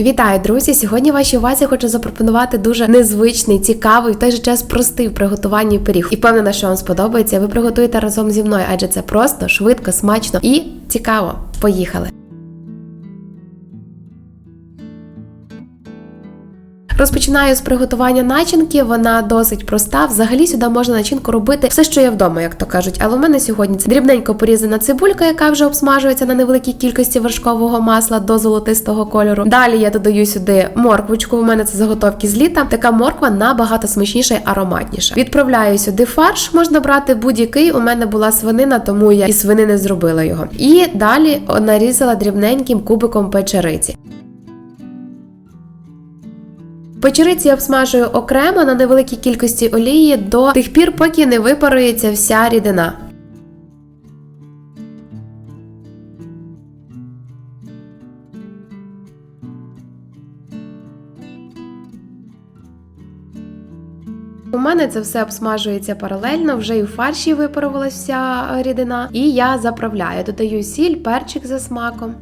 Вітаю, друзі! Сьогодні вашій увазі хочу запропонувати дуже незвичний, цікавий, в той же час простий в приготуванні пиріг. І впевнена, що вам сподобається. Ви приготуєте разом зі мною, адже це просто, швидко, смачно і цікаво. Поїхали! Розпочинаю з приготування начинки. Вона досить проста. Взагалі сюди можна начинку робити все, що є вдома, як то кажуть. Але у мене сьогодні це дрібненько порізана цибулька, яка вже обсмажується на невеликій кількості вершкового масла до золотистого кольору. Далі я додаю сюди морквочку. У мене це заготовки з літа. Така морква набагато смачніша і ароматніша. Відправляю сюди фарш. Можна брати будь-який. У мене була свинина, тому я і свинини зробила його. І далі нарізала дрібненьким кубиком печериці. Печериці обсмажую окремо на невеликій кількості олії до тих пір, поки не випарується вся рідина. У мене це все обсмажується паралельно, вже і в фарші випарувалася вся рідина. І я заправляю, додаю сіль, перчик за смаком.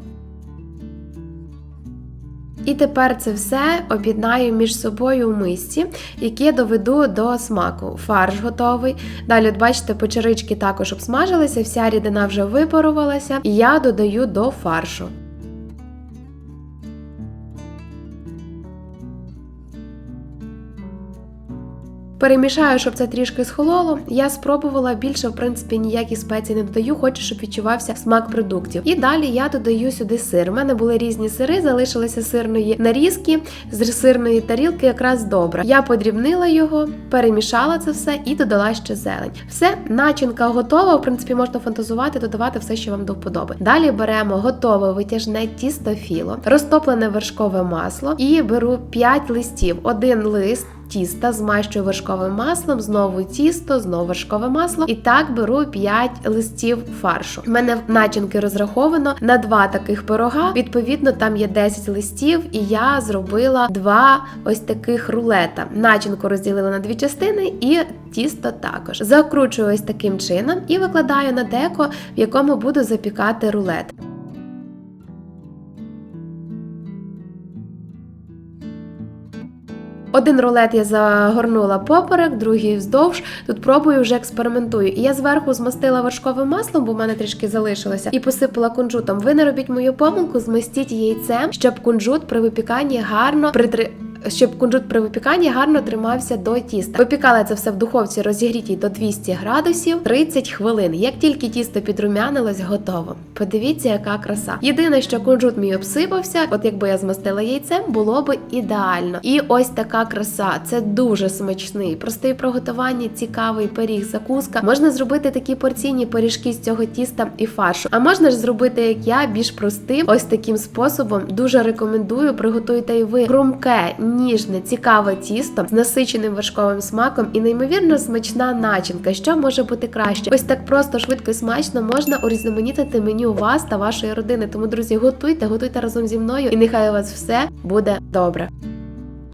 І тепер це все об'єднаю між собою у мисці, які доведу до смаку. Фарш готовий. Далі, от бачите, печерички також обсмажилися, вся рідина вже випарувалася, і я додаю до фаршу. Перемішаю, щоб це трішки схололо. Я спробувала більше, в принципі, ніякі спеції не додаю, хочу, щоб відчувався смак продуктів. І далі я додаю сюди сир. У мене були різні сири, залишилися сирної нарізки з сирної тарілки, якраз добре. Я подрібнила його, перемішала це все і додала ще зелень. Все, начинка готова. В принципі, можна фантазувати, додавати все, що вам до вподоби. Далі беремо готове витяжне тісто філо, розтоплене вершкове масло і беру 5 листів, один лист тіста, змащую вершковим маслом, знову тісто, знову вершкове масло. І так беру 5 листів фаршу. У мене начинки розраховано на два таких пирога. Відповідно, там є 10 листів, і я зробила два ось таких рулета. Начинку розділила на дві частини і тісто також. Закручую ось таким чином і викладаю на деко, в якому буду запікати рулет. Один рулет я загорнула поперек, другий вздовж. Тут пробую вже експериментую. І я зверху змастила вершковим маслом, бо в мене трішки залишилося, і посипала кунжутом. Ви не робіть мою помилку, змастіть яйцем, щоб кунжут при випіканні гарно притри. Щоб кунжут при випіканні гарно тримався до тіста. Випікала це все в духовці розігрітій до 200 градусів 30 хвилин. Як тільки тісто підрумянилось, готово. Подивіться, яка краса. Єдине, що кунжут мій обсипався, от якби я змастила яйцем, було би ідеально. І ось така краса. Це дуже смачний, простий в приготуванні, цікавий пиріг, закуска. Можна зробити такі порційні пиріжки з цього тіста і фаршу. А можна ж зробити, як я, більш простим, ось таким способом. Дуже рекомендую. Приготуйте і ви хрумке ніжне, цікаве тісто з насиченим вершковим смаком і неймовірно смачна начинка. Що може бути краще? Ось так просто, швидко і смачно можна урізноманітити меню вас та вашої родини. Тому, друзі, готуйте, готуйте разом зі мною, і нехай у вас все буде добре.